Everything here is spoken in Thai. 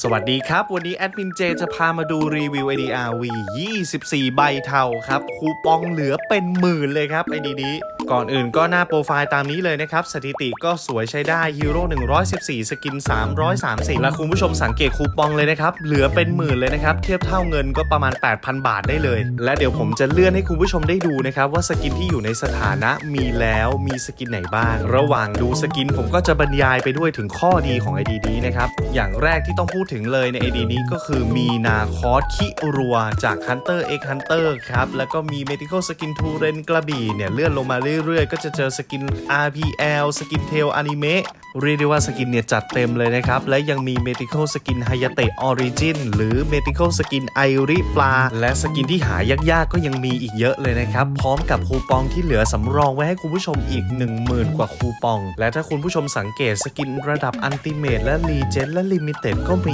สวัสดีครับ วันนี้แอดมินเจจะพามาดูรีวิว ADRV 24 ใบเทาครับ คูปองเหลือเป็นหมื่นเลยครับไอดีนี้ก่อนอื่นก็หน้าโปรไฟล์ตามนี้เลยนะครับ สถิติก็สวยใช้ได้ฮีโร่114 สกิน 330 และคุณผู้ชมสังเกตคูปองเลยนะครับ เหลือเป็นหมื่นเลยนะครับ เทียบเท่าเงินก็ประมาณ 8,000 บาทได้เลย และเดี๋ยวผมจะเลื่อนให้คุณผู้ชมได้ดูนะครับ ว่าสกินที่อยู่ในสถานะมีแล้วมีสกินไหนบ้าง ระหว่างดูสกินผมก็จะบรรยายไปด้วยถึงข้อดีของ ID นี้นะครับอย่างแรกที่ต้องพูดถึงเลยใน ID นี้ก็คือมีนาคอสคิรัวจาก Hunter x Hunter ครับแล้วก็มี Medical Skin ทูเรนกระบี่เนี่ยเลื่อนลงมาเรื่อยเรื่อยๆ ก็จะเจอสกิน RPL สกินเทลอนิเมะเรียกได้ว่าสกินเนี่ยจัดเต็มเลยนะครับ และยังมี Medical Skin Hayate Origin หรือ Medical Skin ไอริปลาและสกินที่หายากๆ ก็ยังมีอีกเยอะเลยนะครับ พร้อมกับคูปองที่เหลือสำรองไว้ให้คุณผู้ชมอีก 10,000 กว่าคูปอง และถ้าคุณผู้ชมสังเกตสกินระดับอันติเมตและรีเจนและลิมิเต็ดก็มี